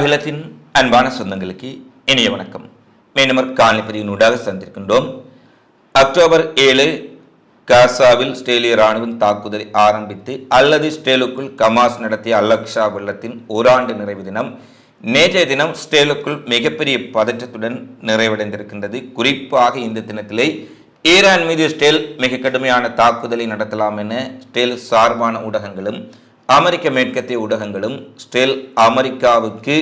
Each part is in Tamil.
அகிலத்தின் அன்பான சொந்தங்களுக்கு இனிய வணக்கம். மீனவர் காலனி பதிவினூடாக சந்திருக்கின்றோம் அக்டோபர் ஏழு காசாவில் ஸ்டேலிய ராணுவம் தாக்குதலை ஆரம்பித்து அல்லது ஸ்டேலுக்குள் கமாஸ் நடத்திய அல்லக்ஷா வெள்ளத்தின் ஓராண்டு நிறைவு தினம் நேற்றைய தினம் ஸ்டேலுக்குள் மிகப்பெரிய பதற்றத்துடன் நிறைவடைந்திருக்கின்றது. குறிப்பாக இந்த தினத்திலே ஈரான் மீது ஸ்டேல் மிக கடுமையான தாக்குதலை நடத்தலாம் என ஸ்டேல் சார்பான ஊடகங்களும் அமெரிக்க மேற்கத்திய ஊடகங்களும் ஸ்டேல் அமெரிக்காவுக்கு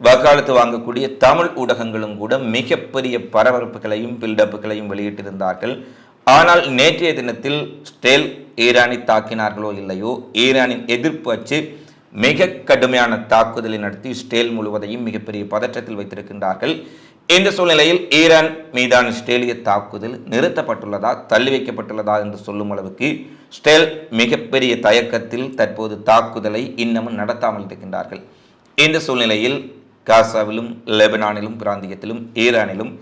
வக்காலத்து வாங்கக்கூடிய தமிழ் ஊடகங்களும் கூட மிகப்பெரிய பரபரப்புகளையும் பில்டப்புகளையும் வெளியிட்டிருந்தார்கள். ஆனால் நேற்றைய தினத்தில் ஸ்டேல் ஈரானை தாக்கினார்களோ இல்லையோ ஈரானின் எதிர்ப்பு அச்சு மிக கடுமையான தாக்குதலை நடத்தி ஸ்டேல் முழுவதையும் மிகப்பெரிய பதற்றத்தில் வைத்திருக்கின்றார்கள். இந்த சூழ்நிலையில் ஈரான் மீதான ஸ்டேலிய தாக்குதல் நிறுத்தப்பட்டுள்ளதா தள்ளி வைக்கப்பட்டுள்ளதா என்று சொல்லும் அளவுக்கு ஸ்டேல் மிகப்பெரிய தயக்கத்தில் தற்போது தாக்குதலை இன்னமும் நடத்தாமல் இருக்கின்றார்கள். இந்த சூழ்நிலையில் காசாவிலும் லெபனானிலும் பிராந்தியத்திலும் ஈரானிலும்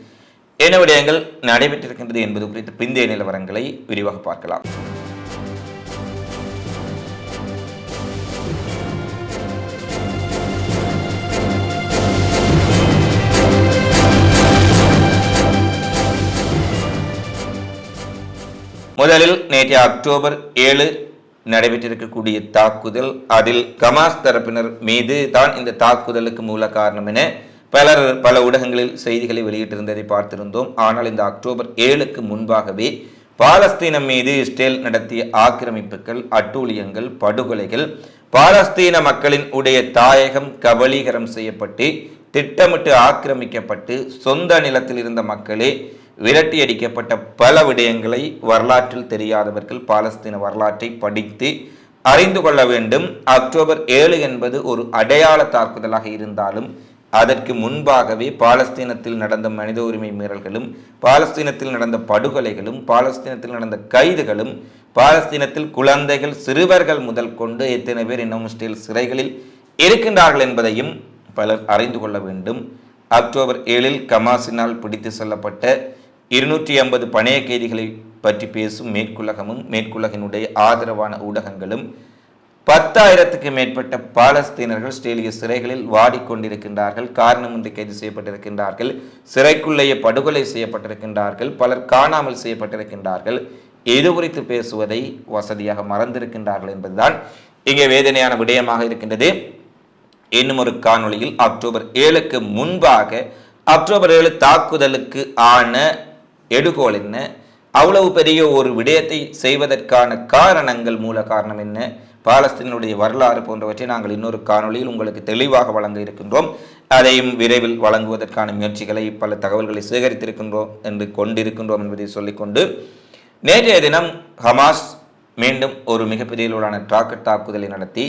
என்ன விடயங்கள் நடைபெற்றிருக்கின்றது என்பது குறித்த பிந்தைய நிலவரங்களை விரிவாக பார்க்கலாம். முதலில் நேற்று அக்டோபர் ஏழு நடைபெற்றிருக்கக்கூடிய தாக்குதல். அதில் கமாஸ் தரப்பினர் மீது தான் இந்த தாக்குதலுக்கு மூல காரணம் என பலர் பல ஊடகங்களில் செய்திகளை வெளியிட்டிருந்ததை பார்த்திருந்தோம். ஆனால் இந்த அக்டோபர் ஏழுக்கு முன்பாகவே பாலஸ்தீனம் மீது இஸ்ரேல் நடத்திய ஆக்கிரமிப்புகள் அட்டூழியங்கள் படுகொலைகள் பாலஸ்தீன மக்களின் உடைய தாயகம் கபலீகரம் செய்யப்பட்டு திட்டமிட்டு ஆக்கிரமிக்கப்பட்டு சொந்த நிலத்தில் இருந்த மக்களே விரட்டியடிக்கப்பட்ட பல விடயங்களை வரலாற்றில் தெரியாதவர்கள் பாலஸ்தீன வரலாற்றை படித்து அறிந்து கொள்ள வேண்டும். அக்டோபர் ஏழு என்பது ஒரு அடையாள தாக்குதலாக இருந்தாலும் அதற்கு முன்பாகவே பாலஸ்தீனத்தில் நடந்த மனித உரிமை மீறல்களும் பாலஸ்தீனத்தில் நடந்த படுகொலைகளும் பாலஸ்தீனத்தில் நடந்த கைதுகளும் பாலஸ்தீனத்தில் குழந்தைகள் சிறுவர்கள் முதல் கொண்டு எத்தனை பேர் இன்னும் ஸ்டில் சிறைகளில் இருக்கின்றார்கள் என்பதையும் பலர் அறிந்து கொள்ள வேண்டும். அக்டோபர் ஏழில் கமாசினால் பிடித்து செல்லப்பட்ட இருநூற்றி ஐம்பது பணைய கைதிகளை பற்றி பேசும் மேற்குலகமும் மேற்குலகினுடைய ஆதரவான ஊடகங்களும் பத்தாயிரத்துக்கு மேற்பட்ட பாலஸ்தீனர்கள் ஸ்ட்ரேலிய சிறைகளில் வாடிக்கொண்டிருக்கின்றார்கள் காரணமின்றி கைது செய்யப்பட்டிருக்கின்றார்கள் சிறைக்குள்ளேயே படுகொலை செய்யப்பட்டிருக்கின்றார்கள் பலர் காணாமல் செய்யப்பட்டிருக்கின்றார்கள். இது குறித்து பேசுவதை வசதியாக மறந்திருக்கின்றார்கள் என்பதுதான் இங்கே வேதனையான விடயமாக இருக்கின்றது. இன்னும் ஒரு காணொளியில் அக்டோபர் ஏழுக்கு முன்பாக அக்டோபர் ஏழு தாக்குதலுக்கு ஆன எடுகோல் என்ன? அவ்வளவு பெரிய ஒரு விடயத்தை செய்வதற்கான காரணங்கள் மூல காரணம் என்ன? பாலஸ்தீனுடைய வரலாறு போன்றவற்றை நாங்கள் இன்னொரு காணொளியில் உங்களுக்கு தெளிவாக வழங்க இருக்கின்றோம். அதையும் விரைவில் வழங்குவதற்கான முயற்சிகளை பல தகவல்களை சேகரித்திருக்கின்றோம் என்று கொண்டிருக்கின்றோம் என்பதை சொல்லிக்கொண்டு நேற்றைய தினம் ஹமாஸ் மீண்டும் ஒரு மிகப்பெரிய அளவிலான ராக்கெட் தாக்குதலை நடத்தி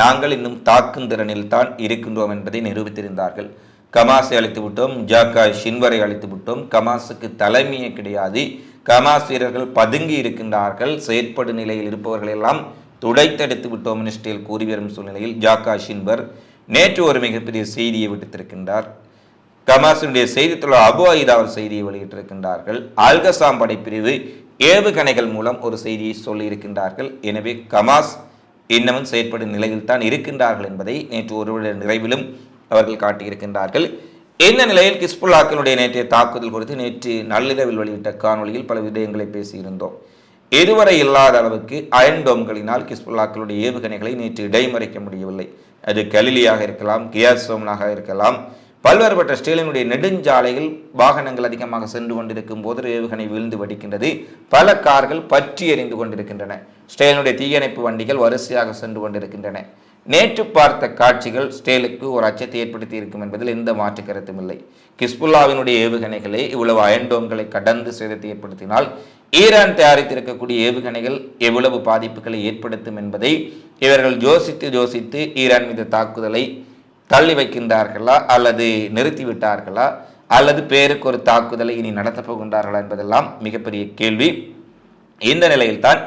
நாங்கள் இன்னும் தாக்கும் திறனில் தான் இருக்கின்றோம் என்பதை நிரூபித்திருந்தார்கள். கமாஸை அழைத்து விட்டோம் ஜாக்கா ஷின்வரை அழைத்து விட்டோம். கமாஸுக்கு தலைமையே கிடையாது. கமாஸ் வீரர்கள் பதுங்கி இருக்கின்றார்கள். செயற்படு நிலையில் இருப்பவர்கள் எல்லாம் துடைத்தெடுத்து விட்டோம் மினிஸ்டில் கூறி வரும் சூழ்நிலையில் ஜாக்கா ஷின்வர் நேற்று ஒரு மிகப்பெரிய செய்தியை விடுத்திருக்கின்றார் கமாஸினுடைய செய்தித்துறை அபு ஐதா ஒரு செய்தியை வெளியிட்டிருக்கின்றார்கள். ஆல்கசாம் படைப்பிரிவு ஏவுகணைகள் மூலம் ஒரு செய்தியை சொல்லியிருக்கின்றார்கள். எனவே கமாஸ் இன்னமும் செயற்படும் நிலையில் தான் இருக்கின்றார்கள் என்பதை நேற்று ஒருவருடைய நிறைவிலும் அவர்கள் காட்டியிருக்கின்றார்கள். இந்த நிலையில் கிஸ்புல்லாக்களுடைய நேற்றைய தாக்குதல் குறித்து நேற்று நள்ளிரவில் வெளியிட்ட காணொலியில் பல விடயங்களை பேசியிருந்தோம். இதுவரை இல்லாத அளவுக்கு அயன் டோம்களினால் கிஸ்புல்லாக்களுடைய ஏவுகணைகளை நேற்று இடைமறைக்க முடியவில்லை. அது கலிலியாக இருக்கலாம் கியாசோம்னாக இருக்கலாம். பல்வேறுபட்ட ஸ்டீலினுடைய நெடுஞ்சாலைகள் வாகனங்கள் அதிகமாக சென்று கொண்டிருக்கும் போது ஏவுகணை வீழ்ந்து வடிக்கின்றது. பல கார்கள் பற்றி எறிந்து கொண்டிருக்கின்றன. ஸ்டேலினுடைய தீயணைப்பு வண்டிகள் வரிசையாக சென்று கொண்டிருக்கின்றன. நேற்று பார்த்த காட்சிகள் ஸ்டேலுக்கு ஒரு அச்சத்தை ஏற்படுத்தி இருக்கும் என்பதில் எந்த மாற்று கருத்தும் இல்லை. கிஸ்புல்லாவினுடைய ஏவுகணைகளை இவ்வளவு அயன்டோம்களை கடந்து சேதத்தை ஏற்படுத்தினால் ஈரான் தயாரித்திருக்கக்கூடிய ஏவுகணைகள் எவ்வளவு பாதிப்புகளை ஏற்படுத்தும் என்பதை இவர்கள் யோசித்து யோசித்து ஈரான் மீது தாக்குதலை தள்ளி வைக்கின்றார்களா அல்லது நிறுத்திவிட்டார்களா அல்லது பேருக்கு ஒரு தாக்குதலை இனி நடத்தப் போகின்றார்களா என்பதெல்லாம் மிகப்பெரிய கேள்வி. இந்த நிலையில்தான்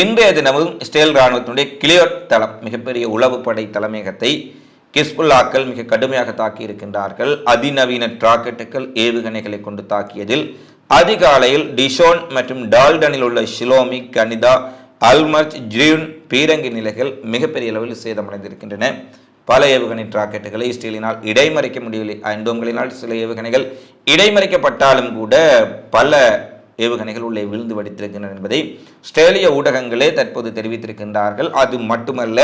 இன்றைய தினமும் இஸ்ரேல் இராணுவத்தினுடைய கிளியோட் தளம் மிகப்பெரிய உளவுப்படை தலைமையகத்தை கிஸ்புல்லாக்கள் மிக கடுமையாக தாக்கி இருக்கின்றார்கள். அதிநவீன ராக்கெட்டுகள் ஏவுகணைகளை கொண்டு தாக்கியதில் அதிகாலையில் டிஷோன் மற்றும் டால்டனில் உள்ள ஷிலோமி கனிதா அல்மர்ச் ஜியூன் பீரங்கி நிலைகள் மிகப்பெரிய அளவில் சேதமடைந்திருக்கின்றன. பல ஏவுகணை ராக்கெட்டுகளை இஸ்ரேலினால் இடைமறைக்க முடியவில்லை. ஐந்தோம்களினால் சில ஏவுகணைகள் இடைமறைக்கப்பட்டாலும் கூட பல ஏவுகணைகள் உள்ளே விழுந்து வடித்திருக்கின்றன என்பதை ஆஸ்திரேலிய ஊடகங்களே தற்போது தெரிவித்திருக்கின்றார்கள். அது மட்டுமல்ல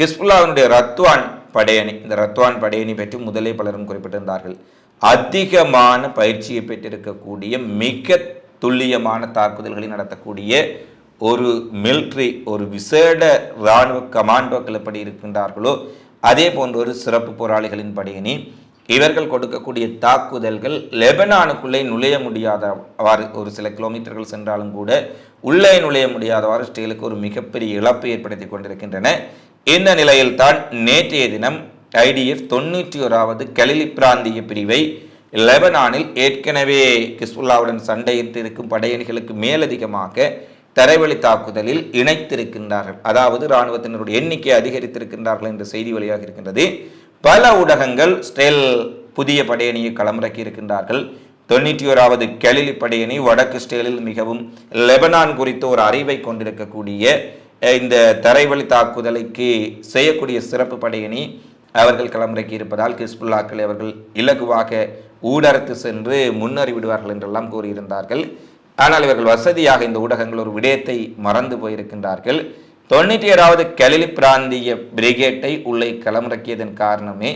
ஹிஸ்புல்லாவினுடைய ரத்வான் படையணி இந்த ரத்வான் படையணி பற்றி முதலே பலரும் குறிப்பிட்டிருந்தார்கள். அதிகமான பயிற்சியை பெற்றிருக்கக்கூடிய மிக துல்லியமான தாக்குதல்களை நடத்தக்கூடிய ஒரு மிலிட்ரி ஒரு விசேட இராணுவ கமாண்டோக்கள் எப்படி இருக்கின்றார்களோ அதே போன்ற ஒரு சிறப்பு போராளிகளின் படையணி இவர்கள் கொடுக்கக்கூடிய தாக்குதல்கள் லெபனானுக்குள்ளே நுழைய முடியாதவாறு ஒரு சில கிலோமீட்டர்கள் சென்றாலும் கூட உள்ளே நுழைய முடியாதவாறு இஸ்ரேலுக்கு ஒரு மிகப்பெரிய இழப்பை ஏற்படுத்தி கொண்டிருக்கின்றன. இந்த நிலையில்தான் நேற்றைய தினம் ஐடிஎஃப் தொண்ணூற்றி ஓராவது கலிலி பிராந்திய பிரிவை லெபனானில் ஏற்கனவே கிஸ்புல்லாவுடன் சண்டையிட்டு இருக்கும் படையணிகளுக்கு மேலதிகமாக தரைவழி தாக்குதலில் இணைத்திருக்கின்றார்கள். அதாவது இராணுவத்தினருடைய எண்ணிக்கை அதிகரித்திருக்கின்றார்கள் என்ற செய்தி வழியாக இருக்கின்றது பல ஊடகங்கள் ஸ்டெல் புதிய படையணியை களமிறக்கி இருக்கின்றார்கள் தொண்ணூற்றி ஓராவது கெலிலி படையணி வடக்கு ஸ்டேலில் மிகவும் லெபனான் குறித்த ஒரு அறிவை கொண்டிருக்கக்கூடிய இந்த தரைவழி தாக்குதலைக்கு செய்யக்கூடிய சிறப்பு படையணி அவர்கள் களமிறக்கி இருப்பதால் கிஸ்புல்லாக்கள் அவர்கள் இலகுவாக ஊடறுத்து சென்று முன்னறிவிடுவார்கள் என்றெல்லாம் கூறியிருந்தார்கள். ஆனால் இவர்கள் வசதியாக இந்த ஊடகங்கள் ஒரு விடயத்தை மறந்து போயிருக்கின்றார்கள். தொண்ணூற்றி ஏழாவது கலிலி பிராந்திய பிரிகேட்டை உள்ளே களமிறக்கியதன் காரணமே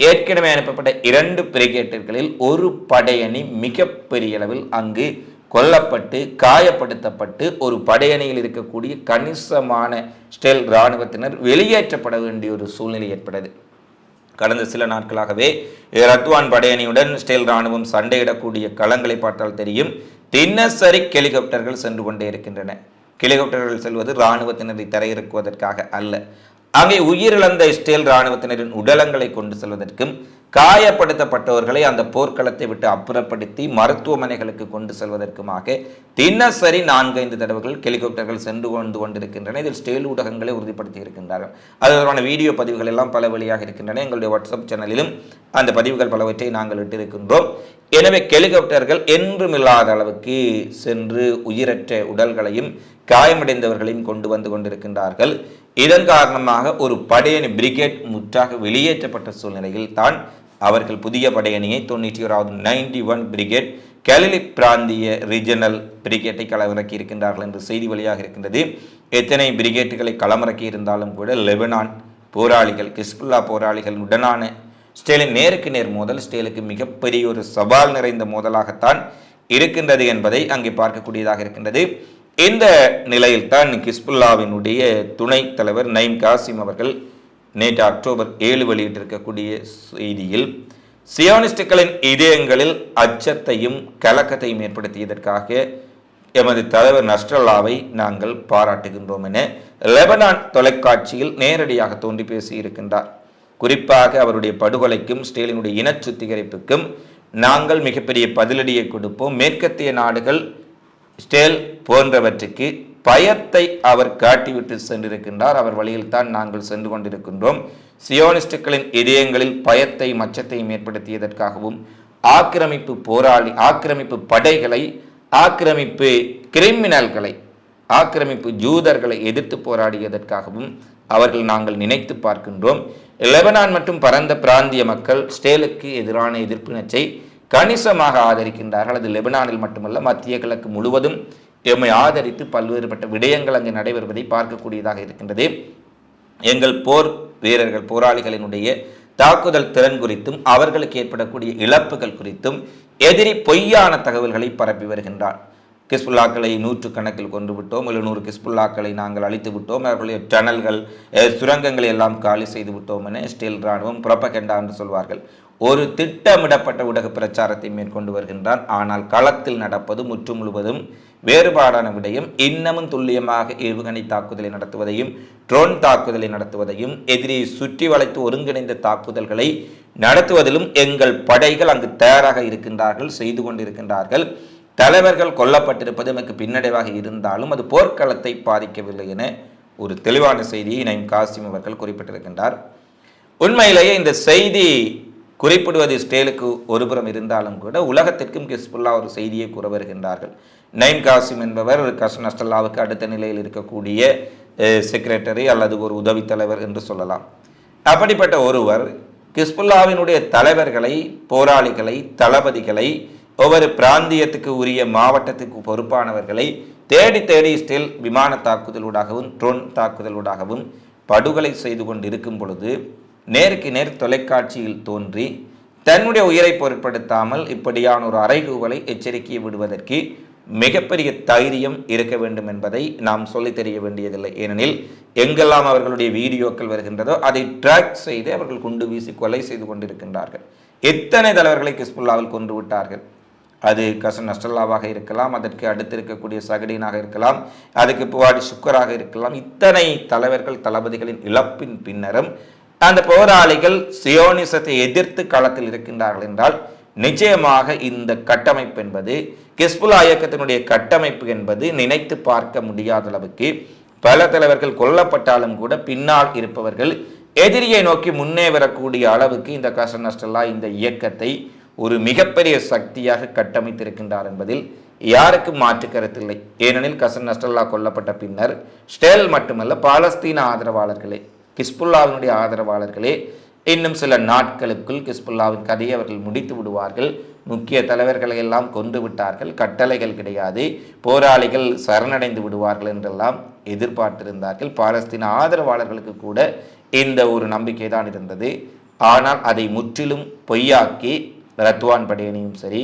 ஏற்கனவே அனுப்பப்பட்ட இரண்டு பிரிகேட்டர்களில் ஒரு படையணி மிகப்பெரிய அளவில் அங்கு கொல்லப்பட்டு காயப்படுத்தப்பட்டு ஒரு படையணியில் இருக்கக்கூடிய கணிசமான ஸ்டெல் இராணுவத்தினர் வெளியேற்றப்பட வேண்டிய ஒரு சூழ்நிலை ஏற்பட்டது. கடந்த சில நாட்களாகவே ரத்வான் படையணியுடன் ஸ்டெல் இராணுவம் சண்டையிடக்கூடிய களங்களை பார்த்தால் தெரியும் தினசரி ஹெலிகாப்டர்கள் சென்று கொண்டே இருக்கின்றன. ஹெலிகாப்டர்கள் செல்வது இராணுவத்தினரை தரையிறக்குவதற்காக அல்ல. அங்கே உயிரிழந்த இஸ்ரேல் இராணுவத்தினரின் உடலங்களை கொண்டு செல்வதற்கும் காயப்படுத்தப்பட்டவர்களை அந்த போர்க்களத்தை விட்டு அப்புறப்படுத்தி மருத்துவமனைகளுக்கு கொண்டு செல்வதற்குமாக தினசரி நான்கைந்து தடவைகள் ஹெலிகாப்டர்கள் சென்று கொண்டு கொண்டிருக்கின்றன. இதில் ஸ்டேல் ஊடகங்களை உறுதிப்படுத்தி இருக்கின்றார்கள். அது தொடர்பான வீடியோ பதிவுகள் எல்லாம் பல வழியாக இருக்கின்றன. எங்களுடைய வாட்ஸ்அப் சேனலிலும் அந்த பதிவுகள் பலவற்றை நாங்கள் இட்டிருக்கின்றோம். எனவே ஹெலிகாப்டர்கள் என்றும் இல்லாத அளவுக்கு சென்று உயிரற்ற உடல்களையும் காயமடைந்தவர்களையும் கொண்டு வந்து கொண்டிருக்கின்றார்கள். இதன் காரணமாக ஒரு படையணி பிரிகேட் முற்றாக வெளியேற்றப்பட்ட சூழ்நிலையில் தான் அவர்கள் புதிய படையணியை தொண்ணூற்றி ஓராவது நைன்டி ஒன் பிரிகேட் கலிலி பிராந்திய ரீஜனல் பிரிகேட்டை களமிறக்கி இருக்கின்றார்கள் என்று செய்தி வழியாக இருக்கின்றது. எத்தனை பிரிகேட்டுகளை களமிறக்கி இருந்தாலும் கூட லெபனான் போராளிகள் கிஸ்புல்லா போராளிகள் உடனான ஸ்டேலின் நேருக்கு நேர் மோதல் ஸ்டேலுக்கு மிகப்பெரிய ஒரு சவால் நிறைந்த மோதலாகத்தான் இருக்கின்றது என்பதை அங்கே பார்க்கக்கூடியதாக இருக்கின்றது. இந்த நிலையில் தான் கிஸ்புல்லாவினுடைய துணைத் தலைவர் நைம் காசிம் அவர்கள் நேற்று அக்டோபர் ஏழு வெளியிட்டிருக்கக்கூடிய செய்தியில் சியானிஸ்டுகளின் இதயங்களில் அச்சத்தையும் கலக்கத்தையும் ஏற்படுத்தியதற்காக எமது தலைவர் நஸ்ரல்லாவை நாங்கள் பாராட்டுகின்றோம் என லெபனான் தொலைக்காட்சியில் நேரடியாக தோன்றி பேசியிருக்கின்றார். குறிப்பாக அவருடைய படுகொலைக்கும் ஸ்டேலினுடைய இன சுத்திகரிப்புக்கும் நாங்கள் மிகப்பெரிய பதிலடியை கொடுப்போம். மேற்கத்திய நாடுகள் ஸ்டேல் போன்றவற்றுக்கு பயத்தை அவர் காட்டிவிட்டு சென்றிருக்கின்றார். அவர் வழியில் தான் நாங்கள் சென்று கொண்டிருக்கின்றோம். சியோனிஸ்டுகளின் இதயங்களில் பயத்தை மச்சத்தையும் ஏற்படுத்தியதற்காகவும் ஆக்கிரமிப்பு போராளி ஆக்கிரமிப்பு படைகளை ஆக்கிரமிப்பு கிரிமினல்களை ஆக்கிரமிப்பு ஜூதர்களை எதிர்த்து போராடியதற்காகவும் அவர்கள் நாங்கள் நினைத்து பார்க்கின்றோம். லெபனான் மற்றும் பரந்த பிராந்திய மக்கள் ஸ்டேலுக்கு எதிரான எதிர்ப்பினச்சை கணிசமாக ஆதரிக்கின்றார்கள். அது லெபனானில் மட்டுமல்ல மத்திய கிழக்கு முழுவதும் எம்மை ஆதரித்து பல்வேறுபட்ட விடயங்கள் அங்கு நடைபெறுவதை பார்க்கக்கூடியதாக இருக்கின்றது. எங்கள் போர் வீரர்கள் போராளிகளினுடைய தாக்குதல் திறன் குறித்தும் அவர்களுக்கு ஏற்படக்கூடிய இழப்புகள் குறித்தும் எதிரி பொய்யான தகவல்களை பரப்பி வருகின்றார். கிஸ்புல்லாக்களை நூற்று கணக்கில் கொண்டு விட்டோம் எழுநூறு கிஸ்புல்லாக்களை நாங்கள் அழித்து விட்டோம் அவர்களுடைய டனல்கள் சுரங்கங்களை எல்லாம் காலி செய்து விட்டோம் என ஸ்டீல் ராணுவம் புறப்பகெண்டா என்று சொல்வார்கள். ஒரு திட்டமிடப்பட்ட ஊடக பிரச்சாரத்தை மேற்கொண்டு வருகின்றான். ஆனால் களத்தில் நடப்பது முற்று முழுவதும் வேறுபாடான விடயம். இன்னமும் துல்லியமாக ஏவுகணை தாக்குதலை நடத்துவதையும் ட்ரோன் தாக்குதலை நடத்துவதையும் எதிரியை சுற்றி வளைத்து ஒருங்கிணைந்த தாக்குதல்களை நடத்துவதிலும் எங்கள் படைகள் அங்கு தயாராக இருக்கின்றார்கள் செய்து கொண்டிருக்கின்றார்கள். தலைவர்கள் கொல்லப்பட்டிருப்பது எமக்கு பின்னடைவாக இருந்தாலும் அது போர்க்களத்தை பாதிக்கவில்லை என ஒரு தெளிவான செய்தியை நயம் காசிம் அவர்கள் குறிப்பிட்டிருக்கின்றார். உண்மையிலேயே இந்த செய்தி குறிப்பிடுவது ஸ்டேலுக்கு ஒருபுறம் இருந்தாலும் கூட உலகத்திற்கும் கிஸ்புல்லா ஒரு செய்தியை கூற வருகின்றார்கள். நைம் காசிம் என்பவர் கஸ் நஸ்டல்லாவுக்கு அடுத்த நிலையில் இருக்கக்கூடிய செக்ரட்டரி அல்லது ஒரு உதவித் தலைவர் என்று சொல்லலாம். அப்படிப்பட்ட ஒருவர் கிஸ்புல்லாவினுடைய தலைவர்களை போராளிகளை தளபதிகளை ஒவ்வொரு பிராந்தியத்துக்கு உரிய மாவட்டத்துக்கு பொறுப்பானவர்களை தேடி தேடி ஸ்டில் விமான தாக்குதலூடாகவும் ட்ரோன் தாக்குதலூடாகவும் படுகொலை செய்து கொண்டு இருக்கும் பொழுது நேருக்கு நேர் தொலைக்காட்சியில் தோன்றி தன்னுடைய உயிரை பொருட்படுத்தாமல் இப்படியான ஒரு அறைகூவலை எச்சரிக்கை விடுவதற்கு மிகப்பெரிய தைரியம் இருக்க வேண்டும் என்பதை நாம் சொல்லி தெரிய வேண்டியதில்லை. ஏனெனில் எங்கெல்லாம் அவர்களுடைய வீடியோக்கள் வருகின்றதோ அதை ட்ராக் செய்து அவர்கள் குண்டு வீசி கொலை செய்து கொண்டிருக்கின்றார்கள். எத்தனை தலைவர்களை கிஸ்புல்லாவில் கொண்டு விட்டார்கள்? அது கசன் நஸ்டல்லாவாக இருக்கலாம் அதற்கு அடுத்து இருக்கக்கூடிய சகடீனாக இருக்கலாம் அதுக்கு புவாடி சுக்கராக இருக்கலாம் இத்தனை தலைவர்கள் தளபதிகளின் இழப்பின் பின்னரும் அந்த போராளிகள் சியோனிசத்தை எதிர்த்து களத்தில் இருக்கின்றார்கள் என்றால் நிச்சயமாக இந்த கட்டமைப்பு என்பது கிஸ்புலா இயக்கத்தினுடைய கட்டமைப்பு என்பது நினைத்து பார்க்க முடியாத அளவுக்கு பல தலைவர்கள் கொல்லப்பட்டாலும் கூட பின்னால் இருப்பவர்கள் எதிரியை நோக்கி முன்னே வரக்கூடிய அளவுக்கு இந்த கசன் நஸ்டல்லா இந்த இயக்கத்தை ஒரு மிகப்பெரிய சக்தியாக கட்டமைத்திருக்கின்றார் என்பதில் யாருக்கும் மாற்று கருத்தில்லை ஏனெனில் கசன் நஸ்டல்லா கொல்லப்பட்ட பின்னர் ஸ்டேல் மட்டுமல்ல பாலஸ்தீன ஆதரவாளர்களே கிஸ்புல்லாவினுடைய ஆதரவாளர்களே இன்னும் சில நாட்களுக்குள் கிஸ்புல்லாவின் கதையை அவர்கள் முடித்து விடுவார்கள். முக்கிய தலைவர்களை எல்லாம் கொண்டு விட்டார்கள். கட்டளைகள் கிடையாது. போராளிகள் சரணடைந்து விடுவார்கள் என்றெல்லாம் எதிர்பார்த்திருந்தார்கள். பாலஸ்தீன ஆதரவாளர்களுக்கு கூட இந்த ஒரு நம்பிக்கை தான் இருந்தது. ஆனால் அதை முற்றிலும் பொய்யாக்கி ரத்வான் படையணியும் சரி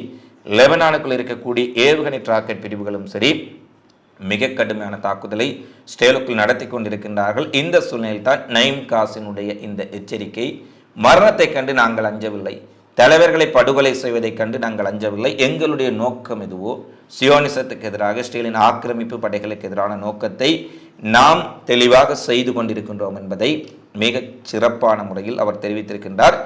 லெபனானுக்குள் இருக்கக்கூடிய ஏவுகணை ராக்கெட் பிரிவுகளும் சரி மிக கடுமையான தாக்குதலை ஸ்டேலுக்குள் நடத்தி கொண்டிருக்கின்றார்கள். இந்த சூழ்நிலையில் தான் நைம் காசினுடைய இந்த எச்சரிக்கை மரணத்தை கண்டு நாங்கள் அஞ்சவில்லை. தலைவர்களை படுகொலை செய்வதைக் கண்டு நாங்கள் அஞ்சவில்லை. எங்களுடைய நோக்கம் எதுவோ சியோனிசத்துக்கு எதிராக ஸ்டேலின் ஆக்கிரமிப்பு படைகளுக்கு எதிரான நோக்கத்தை நாம் தெளிவாக செய்து கொண்டிருக்கின்றோம் என்பதை மிக சிறப்பான முறையில் அவர் தெரிவித்திருக்கின்றார்.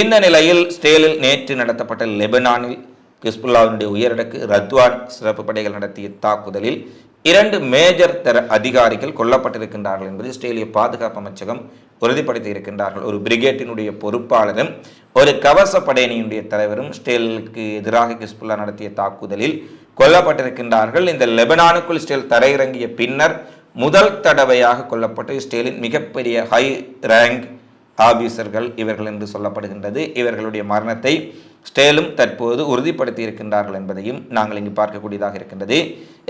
இந்த நிலையில் ஸ்டேலில் நேற்று நடத்தப்பட்ட லெபனானில் கிஸ்புல்லாவினுடைய உயரடுக்கு ரத்வான் சிறப்பு படைகள் நடத்திய தாக்குதலில் இரண்டு மேஜர் தர அதிகாரிகள் கொல்லப்பட்டிருக்கின்றார்கள் என்பது இஸ்ரேலிய பாதுகாப்பு அமைச்சகம் உறுதிப்படுத்தி இருக்கின்றார்கள். ஒரு பிரிகேட்டினுடைய பொறுப்பாளரும் ஒரு கவச படையணியினுடைய தலைவரும் ஸ்டேலுக்கு எதிராக கிஸ்புல்லா நடத்திய தாக்குதலில் கொல்லப்பட்டிருக்கின்றார்கள். இந்த லெபனானுக்குள் ஸ்டேல் தரையிறங்கிய பின்னர் முதல் தடவையாக கொல்லப்பட்டு இஸ்ரேலின் மிகப்பெரிய ஹை ரேங்க் ஆபீசர்கள் இவர்கள் என்று சொல்லப்படுகின்றது. இவர்களுடைய மரணத்தை ஸ்டேலும் தற்போது உறுதிப்படுத்தி இருக்கின்றார்கள் என்பதையும் நாங்கள் இங்கு பார்க்கக்கூடியதாக இருக்கின்றது.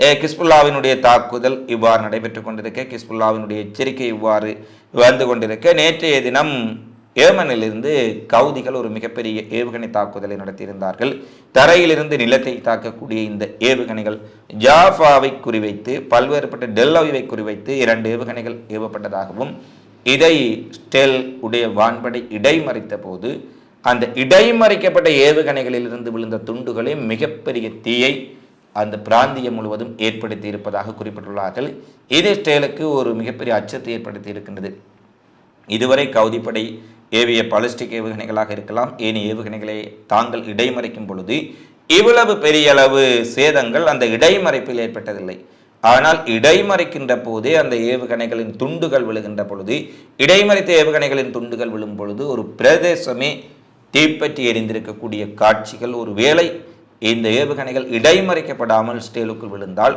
ஏ, கிஸ்புல்லாவினுடைய தாக்குதல் இவ்வாறு நடைபெற்றுக் கொண்டிருக்க கிஸ்புல்லாவினுடைய எச்சரிக்கை இவ்வாறு வந்து கொண்டிருக்க நேற்றைய தினம் ஏமனிலிருந்து கவுதிகள் ஒரு மிகப்பெரிய ஏவுகணை தாக்குதலை நடத்தியிருந்தார்கள். தரையிலிருந்து நிலத்தை தாக்கக்கூடிய இந்த ஏவுகணைகள் ஜாஃபாவை குறிவைத்து பல்வேறுபட்ட டெல்லவிவை குறிவைத்து இரண்டு ஏவுகணைகள் ஏவப்பட்டதாகவும் இதை ஸ்டெல் உடைய வான்படை இடைமறித்த போது அந்த இடைமறைக்கப்பட்ட ஏவுகணைகளிலிருந்து விழுந்த துண்டுகளே மிகப்பெரிய தீயை அந்த பிராந்தியம் முழுவதும் ஏற்படுத்தி இருப்பதாக குறிப்பிட்டுள்ளார்கள். இது ஸ்டேலுக்கு ஒரு மிகப்பெரிய அச்சத்தை ஏற்படுத்தி இருக்கின்றது. இதுவரை கவுதிப்படை ஏவிய பாலிஸ்டிக் ஏவுகணைகளாக இருக்கலாம் ஏனைய ஏவுகணைகளை தாங்கள் இடைமறைக்கும் பொழுது இவ்வளவு பெரிய அளவு சேதங்கள் அந்த இடைமறைப்பில் ஏற்பட்டதில்லை. ஆனால் இடைமறைக்கின்ற போதே அந்த ஏவுகணைகளின் துண்டுகள் விழுகின்ற பொழுது இடைமறைத்த ஏவுகணைகளின் துண்டுகள் விழும் பொழுது ஒரு பிரதேசமே தீப்பற்றி எரிந்திருக்கக்கூடிய காட்சிகள் ஒரு வேளை இந்த ஏவுகணைகள் இடைமறைக்கப்படாமல் ஸ்டேலுக்குள் விழுந்தால்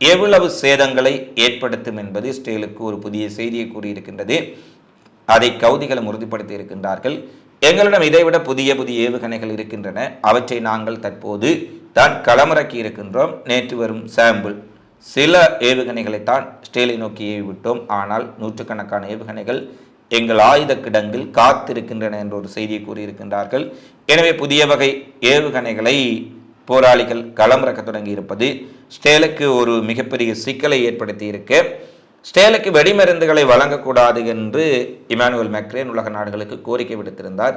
எவ்வளவு சேதங்களை ஏற்படுத்தும் என்பது ஸ்டேலுக்கு ஒரு புதிய செய்தியை கூறியிருக்கின்றது. அதை கவுதிகளும் உறுதிப்படுத்தி இருக்கின்றார்கள். எங்களிடம் இதைவிட புதிய புதிய ஏவுகணைகள் இருக்கின்றன. அவற்றை நாங்கள் தற்போது தான் களமிறக்கி இருக்கின்றோம். நேற்று வரும் சாம்பிள். சில ஏவுகணைகளைத்தான் ஸ்டேலை நோக்கி ஏவிவிட்டோம். ஆனால் நூற்றுக்கணக்கான ஏவுகணைகள் எங்கள் ஆயுத கிடங்கில் காத்திருக்கின்றன என்ற ஒரு செய்தியை கூறியிருக்கின்றார்கள். எனவே புதிய வகை ஏவுகணைகளை போராளிகள் களமிறக்க தொடங்கி இருப்பது ஸ்டேலுக்கு ஒரு மிகப்பெரிய சிக்கலை ஏற்படுத்தி இருக்க ஸ்டேலுக்கு வெடிமருந்துகளை வழங்கக்கூடாது என்று இமானுவல் மேக்ரேன் உலக நாடுகளுக்கு கோரிக்கை விடுத்திருந்தார்.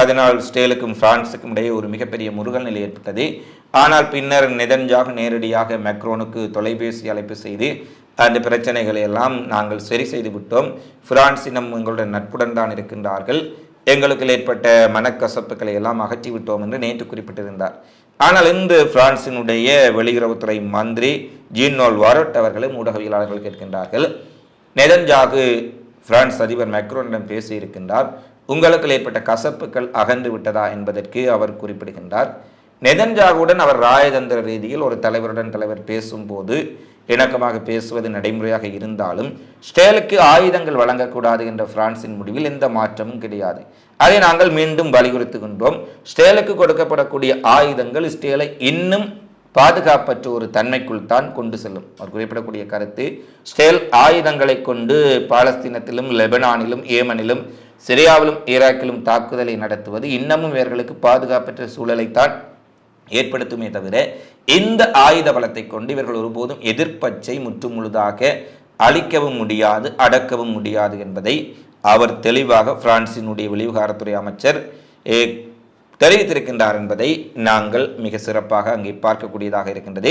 அதனால் ஸ்டேலுக்கும் பிரான்ஸுக்கும் இடையே ஒரு மிகப்பெரிய முருகல் நிலை ஏற்பட்டது. ஆனால் பின்னர் நெதன்ஜாக நேரடியாக மேக்ரோனுக்கு தொலைபேசி அழைப்பு செய்து அந்த பிரச்சனைகளை எல்லாம் நாங்கள் சரி செய்து விட்டோம். பிரான்சினம் எங்களுடன் நட்புடன் தான் இருக்கின்றார்கள். எங்களுக்கு ஏற்பட்ட மனக்கசப்புகளை எல்லாம் அகற்றி விட்டோம் என்று நேற்று குறிப்பிட்டிருந்தார். ஆனால் இன்று பிரான்சினுடைய வெளியுறவுத்துறை மந்திரி ஜீனோல் வாரட் அவர்களும் ஊடகவியலாளர்கள் கேட்கின்றார்கள். நெதன்ஜாகு பிரான்ஸ் அதிபர் மேக்ரோனிடம் பேசியிருக்கின்றார். உங்களுக்கு ஏற்பட்ட கசப்புகள் அகன்று விட்டதா என்பதற்கு அவர் குறிப்பிடுகின்றார். நெதன்ஜாகுடன் அவர் ராயதந்திர ரீதியில் ஒரு தலைவருடன் தலைவர் பேசும்போது இணக்கமாக பேசுவது நடைமுறையாக இருந்தாலும் ஸ்டேலுக்கு ஆயுதங்கள் வழங்கக்கூடாது என்ற பிரான்சின் முடிவில் எந்த மாற்றமும் கிடையாது. அதை நாங்கள் மீண்டும் வலியுறுத்துகின்றோம். ஸ்டேலுக்கு கொடுக்கப்படக்கூடிய ஆயுதங்கள் ஸ்டேலை இன்னும் பாதுகாப்பற்ற ஒரு தன்மைக்குள் தான் கொண்டு செல்லும். அவர் குறிப்பிடக்கூடிய கருத்து ஸ்டேல் ஆயுதங்களை கொண்டு பாலஸ்தீனத்திலும் லெபனானிலும் ஏமனிலும் சிரியாவிலும் ஈராக்கிலும் தாக்குதலை நடத்துவது இன்னமும் இவர்களுக்கு பாதுகாப்பற்ற சூழலைத்தான் ஏற்படுத்துமே தவிர இந்த ஆயுத பலத்தை கொண்டு இவர்கள் ஒருபோதும் எதிர்ப்பச்சை முற்று முழுதாக அழிக்கவும் முடியாது அடக்கவும் முடியாது என்பதை அவர் தெளிவாக பிரான்சினுடைய வெளிவிகாரத்துறை அமைச்சர் தெரிவித்திருக்கின்றார் என்பதை நாங்கள் மிக சிறப்பாக அங்கே பார்க்கக்கூடியதாக இருக்கின்றது.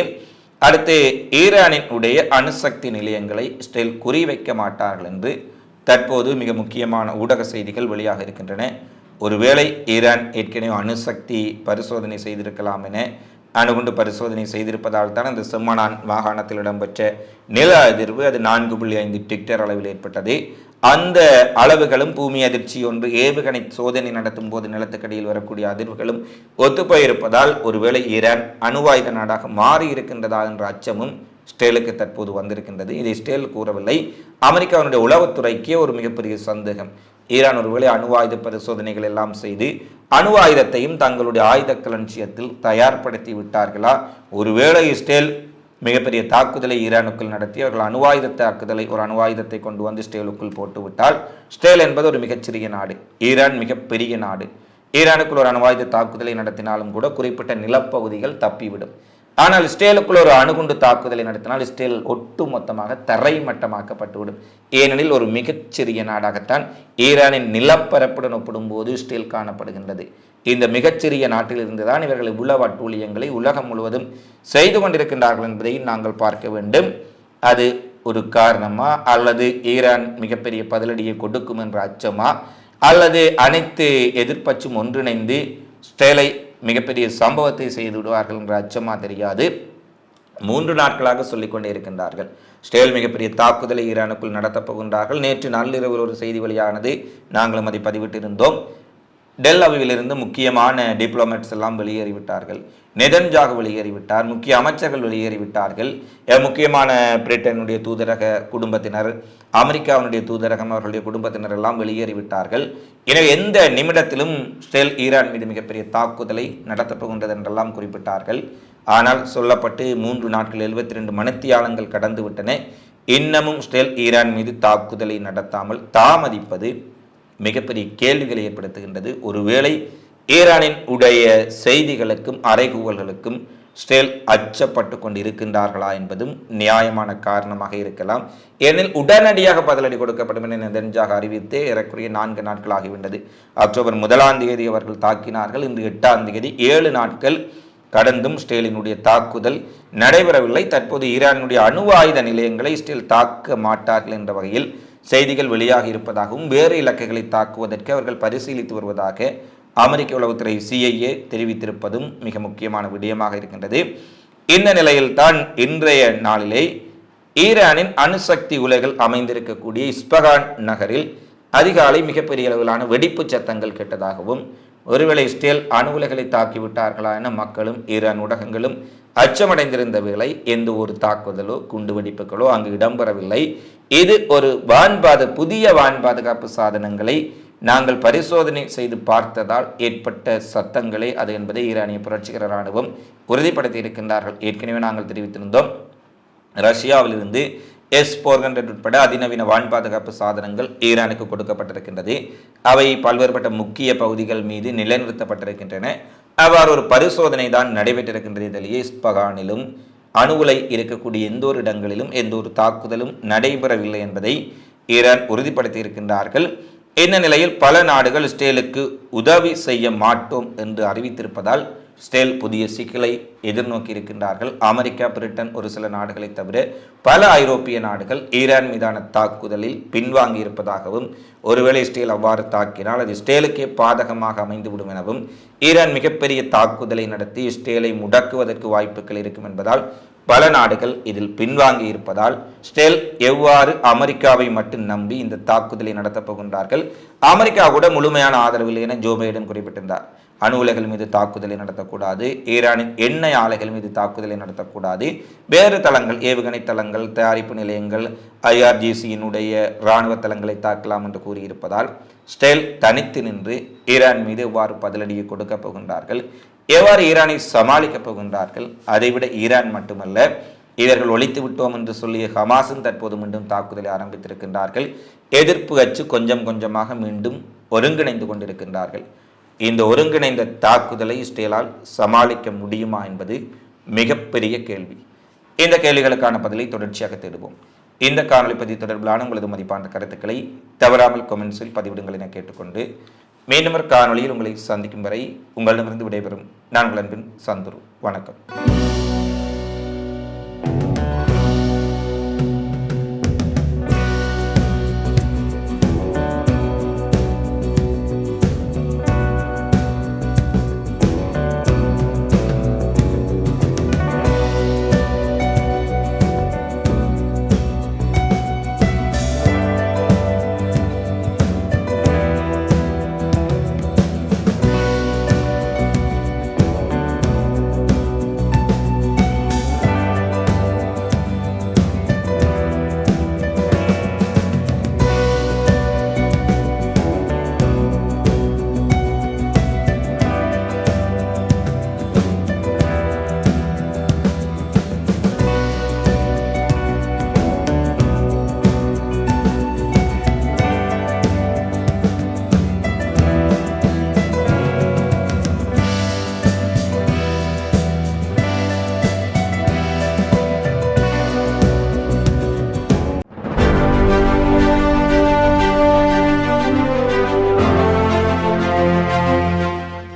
அடுத்து ஈரானின் உடைய அணுசக்தி நிலையங்களை ஸ்டில் குறிவைக்க மாட்டார்கள் என்று தற்போது மிக முக்கியமான ஊடக செய்திகள் வெளியாக இருக்கின்றன. ஒருவேளை ஈரான் ஏற்கனவே அணுசக்தி பரிசோதனை செய்திருக்கலாம் என அணுகுண்டு பரிசோதனை செய்திருப்பதால் தான் அந்த செம்மனான் மாகாணத்தில் இடம்பெற்ற நில அதிர்வு அது நான்கு புள்ளி ஐந்து டிக்டர் அளவில் ஏற்பட்டது. அந்த அளவுகளும் பூமி அதிர்ச்சி ஒன்று ஏவுகணை சோதனை நடத்தும் போது நிலத்துக்கடியில் வரக்கூடிய அதிர்வுகளும் ஒத்துப்போயிருப்பதால் ஒருவேளை ஈரான் அணுவாயுத நாடாக மாறி இருக்கின்றதா என்ற அச்சமும் ஸ்டேலுக்கு தற்போது வந்திருக்கின்றது. இதை ஸ்டேல் கூறவில்லை. அமெரிக்காவினுடைய உளவுத்துறைக்கே ஒரு மிகப்பெரிய சந்தேகம். ஈரான் ஒருவேளை அணு ஆயுத பரிசோதனைகள் எல்லாம் செய்து அணு ஆயுதத்தையும் தங்களுடைய ஆயுத களஞ்சியத்தில் தயார்படுத்தி விட்டார்களா? ஒருவேளை இஸ்ரேல் மிகப்பெரிய தாக்குதலை ஈரானுக்குள் நடத்தி அவர்கள் அணுவாயுத தாக்குதலை ஒரு அணுவாயுதத்தை கொண்டு வந்து ஸ்டேலுக்குள் போட்டுவிட்டால் ஸ்டேல் என்பது ஒரு மிகச்சிறிய நாடு ஈரான் மிகப்பெரிய நாடு. ஈரானுக்குள் ஒரு அணுவாயுத தாக்குதலை நடத்தினாலும் கூட குறிப்பிட்ட நிலப்பகுதிகள் தப்பிவிடும். ஆனால் இஸ்ரேலுக்குள் ஒரு அணுகுண்டு தாக்குதலை நடத்தினால் இஸ்ரேல் ஒட்டு மொத்தமாக தரைமட்டமாக்கப்பட்டுவிடும். ஏனெனில் ஒரு மிகச்சிறிய நாடாகத்தான் ஈரானின் நிலப்பரப்புடன் ஒப்பிடும்போது இஸ்ரேல் காணப்படுகின்றது. இந்த மிகச்சிறிய நாட்டிலிருந்து தான் இவர்கள் இவ்வளவு அட்டூழியங்களை உலகம் முழுவதும் செய்து கொண்டிருக்கின்றார்கள் என்பதை நாங்கள் பார்க்க வேண்டும். அது ஒரு காரணமா? அல்லது ஈரான் மிகப்பெரிய பதிலடியை கொடுக்கும் என்ற அச்சமா? அல்லது அனைத்து எதிர்ப்பச்சும் ஒன்றிணைந்து ஸ்டேலை மிகப்பெரிய சம்பவத்தை செய்து விடுவார்கள் என்ற அச்சமா தெரியாது. மூன்று நாட்களாக சொல்லிக்கொண்டே இருக்கின்றார்கள். ஸ்டேல் மிகப்பெரிய தாக்குதலை ஈரானுக்குள் நடத்தப் போகின்றார்கள். நேற்று நள்ளிரவில் ஒரு செய்தி வெளியானது. நாங்களும் அதை பதிவிட்டிருந்தோம். டெல் அவிலிருந்து முக்கியமான டிப்ளோமேட்ஸ் எல்லாம் வெளியேறிவிட்டார்கள். நெதன்ஜாக வெளியேறிவிட்டார் முக்கிய அமைச்சர்கள் வெளியேறிவிட்டார்கள். முக்கியமான பிரிட்டனுடைய தூதரக குடும்பத்தினர் அமெரிக்காவினுடைய தூதரகம் அவர்களுடைய குடும்பத்தினர் எல்லாம் வெளியேறிவிட்டார்கள். எனவே எந்த நிமிடத்திலும் ஸ்டெல் ஈரான் மீது மிகப்பெரிய தாக்குதலை நடத்தப் போகின்றது என்றெல்லாம் குறிப்பிட்டார்கள். ஆனால் சொல்லப்பட்டு மூன்று நாட்கள் எழுபத்தி ரெண்டு மணித்தியாலங்கள் கடந்துவிட்டன. இன்னமும் ஸ்டெல் ஈரான் மீது தாக்குதலை நடத்தாமல் தாமதிப்பது மிகப்பெரிய கேள்விகளை ஏற்படுத்துகின்றது. ஒருவேளை ஈரானின் உடைய செய்திகளுக்கும் அறைகூவல்களுக்கும் ஸ்டேல் அச்சப்பட்டு கொண்டு இருக்கின்றார்களா என்பதும் நியாயமான காரணமாக இருக்கலாம். ஏனெனில் உடனடியாக பதிலடி கொடுக்கப்படும் என நெதன்ஜாக அறிவித்து ஏறக்குறைய நான்கு நாட்கள் ஆகிவிட்டது. அக்டோபர் முதலாம் தேதி அவர்கள் தாக்கினார்கள். இன்று எட்டாம் தேதி ஏழு நாட்கள் கடந்தும் ஸ்டேலினுடைய தாக்குதல் நடைபெறவில்லை. தற்போது ஈரானுடைய அணு ஆயுத நிலையங்களை ஸ்டேல் தாக்க மாட்டார்கள் என்ற வகையில் செய்திகள் வெளியாகி இருப்பதாகவும் வேறு இலக்குகளை தாக்குவதற்கு அவர்கள் பரிசீலித்து வருவதாக அமெரிக்க உளவுத்துறை சிஐஏ தெரிவித்திருப்பதும் மிக முக்கியமான விடயமாக இருக்கின்றது. இந்த நிலையில்தான் இன்றைய நாளிலே ஈரானின் அணுசக்தி உலைகள் அமைந்திருக்கக்கூடிய இஸ்பகான் நகரில் அதிகாலை மிகப்பெரிய அளவிலான வெடிப்பு சத்தங்கள் கேட்டதாகவும் ஒருவேளை இஸ்ரேல் அணு உலைகளை தாக்கிவிட்டார்களா என மக்களும் ஈரான் ஊடகங்களும் அச்சமடைந்திருந்த வேளை எந்த ஒரு தாக்குதலோ குண்டுவெடிப்புகளோ அங்கு இடம்பெறவில்லை. இது ஒரு வான்பாத புதிய வான் பாதுகாப்பு சாதனங்களை நாங்கள் பரிசோதனை செய்து பார்த்ததால் ஏற்பட்ட சத்தங்களே அது என்பதை ஈரானிய புரட்சிகர இராணுவம் உறுதிப்படுத்தி இருக்கின்றார்கள் ஏற்கனவே நாங்கள் தெரிவித்திருந்தோம் ரஷ்யாவிலிருந்து எஸ் ஃபோர் ஹண்ட்ரட் உட்பட அதிநவீன வான் பாதுகாப்பு சாதனங்கள் ஈரானுக்கு கொடுக்கப்பட்டிருக்கின்றது. அவை பல்வேறுபட்ட முக்கிய பகுதிகள் மீது நிலைநிறுத்தப்பட்டிருக்கின்றன. அவ்வாறு ஒரு பரிசோதனை தான் நடைபெற்றிருக்கின்றது இதிலேயே இஸ்பகானிலும் அணுகுலை இருக்கக்கூடிய எந்த ஒரு இடங்களிலும் எந்த ஒரு தாக்குதலும் நடைபெறவில்லை என்பதை ஈரான் உறுதிப்படுத்தி இருக்கின்றார்கள். இந்த நிலையில் பல நாடுகள் இஸ்ரேலுக்கு உதவி செய்ய மாட்டோம் என்று அறிவித்திருப்பதால் ஸ்டேல் புதிய சிக்கலை எதிர்நோக்கி இருக்கின்றார்கள். அமெரிக்கா பிரிட்டன் ஒரு சில நாடுகளை தவிர பல ஐரோப்பிய நாடுகள் ஈரான் மீதான தாக்குதலில் பின்வாங்கி இருப்பதாகவும் ஒருவேளை ஸ்டேல் அவ்வாறு தாக்கினால் அது ஸ்டேலுக்கே பாதகமாக அமைந்துவிடும் எனவும் ஈரான் மிகப்பெரிய தாக்குதலை நடத்தி ஸ்டேலை முடக்குவதற்கு வாய்ப்புகள் இருக்கும் என்பதால் பல நாடுகள் இதில் பின்வாங்கி இருப்பதால் ஸ்டேல் எவ்வாறு அமெரிக்காவை மட்டும் நம்பி இந்த தாக்குதலை நடத்தப் போகின்றார்கள் அமெரிக்கா கூட முழுமையான ஆதரவு இல்லை என ஜோ பைடன் குறிப்பிட்டிருந்தார். அணு உலைகள் மீது தாக்குதலை நடத்தக்கூடாது ஈரானின் எண்ணெய் ஆலைகள் மீது தாக்குதலை நடத்தக்கூடாது. வேறு தளங்கள் ஏவுகணை தளங்கள் தயாரிப்பு நிலையங்கள் ஐஆர்ஜிசியினுடைய இராணுவ தளங்களை தாக்கலாம் என்று கூறியிருப்பதால் ஸ்டெல் தனித்து நின்று ஈரான் மீது எவ்வாறு பதிலடியை கொடுக்கப் போகின்றார்கள். எவ்வாறு ஈரானை சமாளிக்கப் போகின்றார்கள்? அதைவிட ஈரான் மட்டுமல்ல இவர்கள் ஒழித்து விட்டோம் என்று சொல்லிய ஹமாஸும் தற்போது மீண்டும் தாக்குதலை ஆரம்பித்திருக்கின்றார்கள். எதிர்ப்பு அச்சு கொஞ்சம் கொஞ்சமாக மீண்டும் ஒருங்கிணைந்து கொண்டிருக்கின்றார்கள். இந்த ஒருங்கிணைந்த தாக்குதலை இஸ்ரேலால் சமாளிக்க முடியுமா என்பது மிகப்பெரிய கேள்வி. இந்த கேள்விகளுக்கான பதிலை தொடர்ச்சியாக தேடுவோம். இந்த காணொலி பதிவு தொடர்பிலான உங்களது மதிப்பான கருத்துக்களை தவறாமல் கொமெண்ட்ஸில் பதிவிடுங்கள் என கேட்டுக்கொண்டு மீண்டும் ஒரு காணொலியில் உங்களை சந்திக்கும் வரை உங்களிடமிருந்து விடைபெறும் நான் உங்கள் அன்பின் சந்துரு. வணக்கம்.